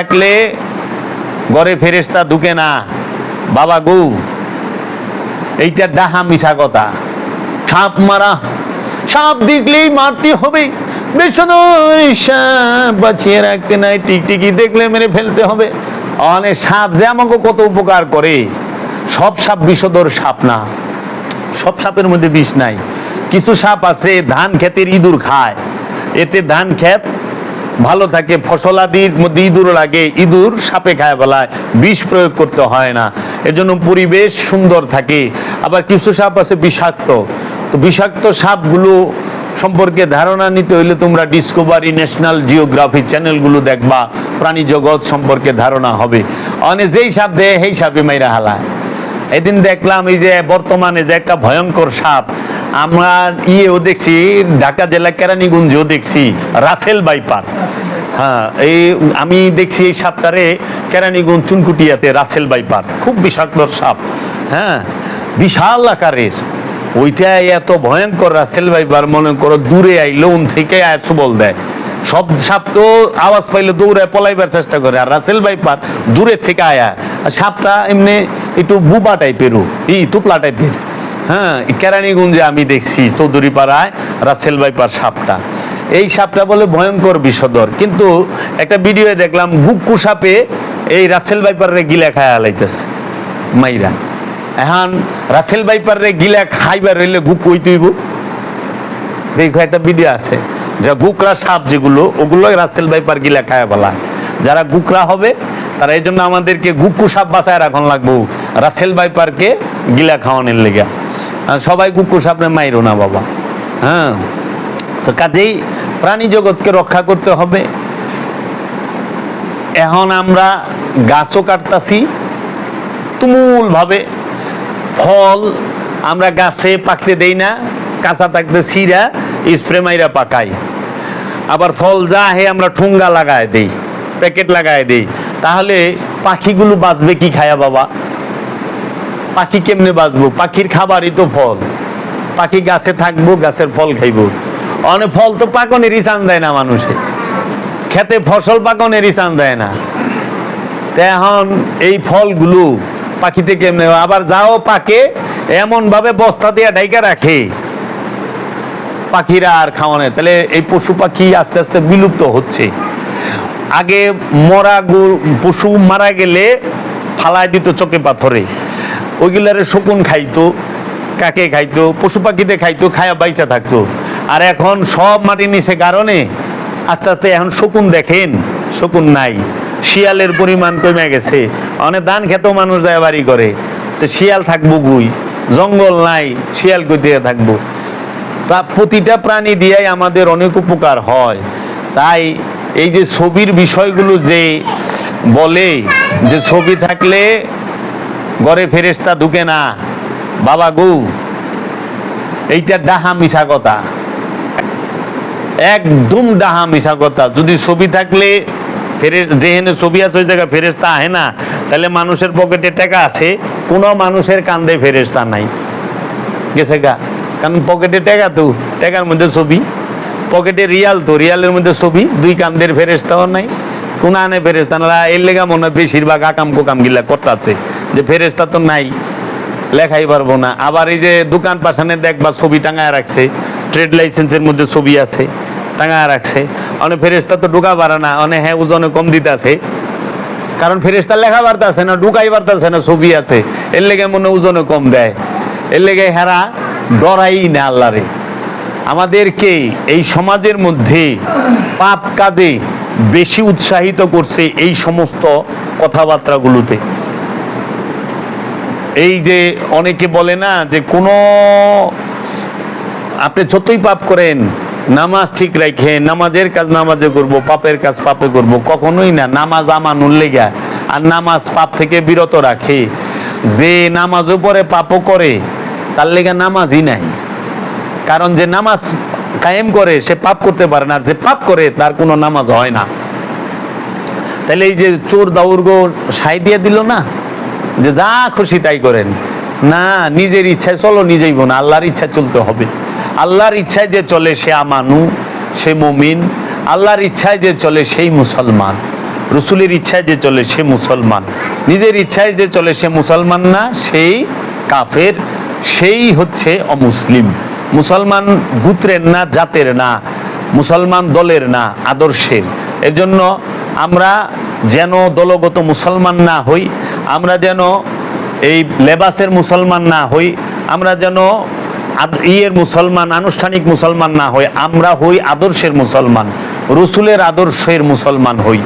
থাকলে ঘরে ফেরেস্তা ঢুকে না। বাবা গু, এইটা ডাহা মিশা কথা। সাপ মারা, সাপ দেখলেই মারতে হবে। বাঁচিয়ে রাখতে নাই, টিকটিকি দেখলে মেরে ফেলতে হবে। অনেক সাপ যে আমাকে কত উপকার করে। সব সাপ সাপ না। সব সাপের মধ্যে বিষ নাই। কিছু সাপ আছে, ধান ক্ষেতের ইঁদুর খায়। এতে ধান ক্ষেত ভালো থাকে, ফসল ফসলাদির মধ্যে ইঁদুর লাগে, ইঁদুর সাপে খায় বেলায় বিষ প্রয়োগ করতে হয় না। এজন্য পরিবেশ সুন্দর থাকে। আবার কিছু সাপ আছে বিষাক্ত। তো বিষাক্ত সাপগুলো সম্পর্কে ধারণা নিতে হইলে তোমরা ডিসকভারি ন্যাশনাল জিওগ্রাফি চ্যানেলগুলো দেখবা। প্রাণী জগৎ সম্পর্কে ধারণা হবে। অনেক যেই সাপ দেয়, সেই সাপে মাইরা হালায়। এদিন দেখলাম এই যে বর্তমানে যে একটা ভয়ঙ্কর সাপ। আমরা ইয়েও দেখছি, ঢাকা জেলা কেরানীগঞ্জেও দেখছি, রাসেল বাইপার। হ্যাঁ এই আমি দেখছি এই সাপটারে কেরানীগঞ্জ চুনকুটিয়াতে রাসেল বাইপার। খুব বিষাক্ত সাপ হ্যাঁ বিশাল আকারের। ওইটা এত ভয়ঙ্কর রাসেল বাইপার, মনে করো দূরে আইলো, উন থেকে আয় বল দেয়। সব সাপ তো আওয়াজ পাইলে দৌড়ে পলাইবার চেষ্টা করে। আর রাসেল বাইপার দূরের থেকে আয়া সাপটা এমনি একটু বুবা টাইপেরও ই তুতলা টাইপের। হ্যাঁ কেরানীগঞ্জে আমি দেখছি চৌধুরী পাড়ায় রাসেল বাইপার সাপটা। এই সাপটা বলে ভয়ঙ্কর বিষধর। কিন্তু একটা ভিডিও দেখলাম গুক্কু সাপে এই রাসেল বাইপারে গিলা খায়া লাইতেছে, মাইরা। এখন রাসেল বাইপারে গিলা খাইবার রইলে গুক্কু হইতে হইব। দেখো, একটা ভিডিও আছে। যে গুকরা সাপ যেগুলো ওগুলো রাসেল ভাইপার গিলা খায় বলা। যারা গুকরা হবে, তারা এই জন্য আমাদেরকে গুকু সাপ বাঁচায় রাখন লাগবো। রাসেল ভাইপারকে গিলা খাওয়ানোর লেগে। সবাই গুকু সাপনে মাইরো না বাবা। হ্যাঁ। তো কাজেই প্রাণী জগৎকে রক্ষা করতে হবে। এখন আমরা গাছও কাটতাছি। তুমুল ভাবে ফল আমরা গাছে পাকতে দেই না। কাঁচা থাকতে সিরা স্প্রে মাইরা পাকাই। আবার ফল যা হে আমরা ঠুঙ্গা লাগায় দেই, প্যাকেট লাগায় দেই। তাহলে পাখিগুলো বাঁচবে কি খায়া বাবা? পাখি কেমনে বাঁচবো? পাখির খাবারই তো ফল। পাখি গাছে থাকব, গাছের ফল খাইবো। অনেক ফল তো পাকনেরই চান দেয় না মানুষে। খেতে ফসল পাকনেরই চান দেয় না। এখন এই ফলগুলো পাখিতে কেমনে আবার যাও পাকে এমন ভাবে বস্তা দিয়ে ডাইকা রাখে। পাখিরা আর খাওয়ানো তাহলে এই পশু পাখি আস্তে আস্তে বিলুপ্ত হচ্ছে। আগে মরা পশু মারা গেলে ফালায় দিত চোখে পাথরে। ওইগুলারে শকুন খাইতো, কাকে খাইতো? পশু পাখিতে খাইতো, খায়া বাইচা থাকতো। আর এখন সব মাটির নিচে কারণে আস্তে আস্তে এখন শকুন দেখেন, শকুন নাই। শিয়ালের পরিমাণ কমে গেছে। অনেক ধান খেতেও মানুষ যায় বাড়ি করে। তো শিয়াল থাকব গুই জঙ্গল নাই, শিয়াল কইতে থাকব? তা প্রতিটা প্রাণী দিয়েই আমাদের অনেক উপকার হয়। তাই এই যে ছবির বিষয়গুলো যে বলে যে ছবি থাকলে ঘরে ফেরেস্তা ঢুকে না, বাবা গু, এইটা ডাহা মিশা কথা। একদম ডাহা মিশা কথা। যদি ছবি থাকলে যেহেনে ছবি আছে, ওই জায়গায় ফেরেস্তা আহে না, তাহলে মানুষের পকেটে টাকা আছে, কোনো মানুষের কান্দে ফেরেস্তা নাই। গেছে গা? কারণ পকেটে টাকা তো, টাকার মধ্যে ছবি। পকেটে রিয়াল তো রিয়ালের মধ্যে ছবি। দুই কান্দের ফেরেস্তাও নাই কোন আনে ফেরেস্তা না এর লেগা মনে হয় বেশিরভাগ আকাম কোকাম গিলা করতেছে, যে ফেরেস্তা তো নাই, লেখাই পারব না। আবার এই যে দোকান পাশানে দেখবা ছবি টাঙায় রাখছে ট্রেড লাইসেন্সের মধ্যে ছবি আছে, টাঙায় রাখছে। অনেক ফেরেস্তা তো ঢুকা পারে না অনেক হ্যাঁ ওজনে কম দিতে আছে কারণ ফেরেস্তা লেখা বার্তাছে না, ঢুকাই বার্তাছে না, ছবি আছে। এর লেগে মনে ওজনে কম দেয়। এর লেগে হেরা ডরাই না আল্লাহরে। আমাদেরকে এই সমাজের মধ্যে পাপ কাজে বেশি উৎসাহিত করছে এই সমস্ত কথাবার্তাগুলোতে। এই যে অনেকে বলে না যে কোনো আপনি যতই পাপ করেন, নামাজ ঠিক রাখে, নামাজের কাজ নামাজে করব, পাপের কাজ পাপে করব, কখনোই না। নামাজ আমানুর লেগা, আর নামাজ পাপ থেকে বিরত রাখে। যে নামাজও পরে পাপও করে তার লেগা নামাজই নাই। কারণ যে নামাজ কায়েম করে, সে পাপ করতে পারে না। যে পাপ করে, তার কোনো নামাজ হয় না। তাহলে এই যে চোর দাউর্গ সাই দিয়ে দিল না, যে যা খুশি তাই করেন। না, নিজের ইচ্ছায় চলো, নিজেই বোন, আল্লাহর ইচ্ছায় চলতে হবে। আল্লাহর ইচ্ছায় যে চলে সে আমানু, সে মমিন। আল্লাহর ইচ্ছায় যে চলে সেই মুসলমান। রসুলের ইচ্ছায় যে চলে সে মুসলমান। নিজের ইচ্ছায় যে চলে সে মুসলমান না, সেই কাফের। সেই হচ্ছে অমুসলিম। মুসলমান গুত্রের না, জাতের না, মুসলমান দলের না, আদর্শের। এর জন্য আমরা যেন দলগত মুসলমান না হই, আমরা যেন এই লেবাসের মুসলমান না হই, আমরা যেন ইয়ের মুসলমান, আনুষ্ঠানিক মুসলমান না হই, আমরা হই আদর্শের মুসলমান, রসুলের আদর্শের মুসলমান হই।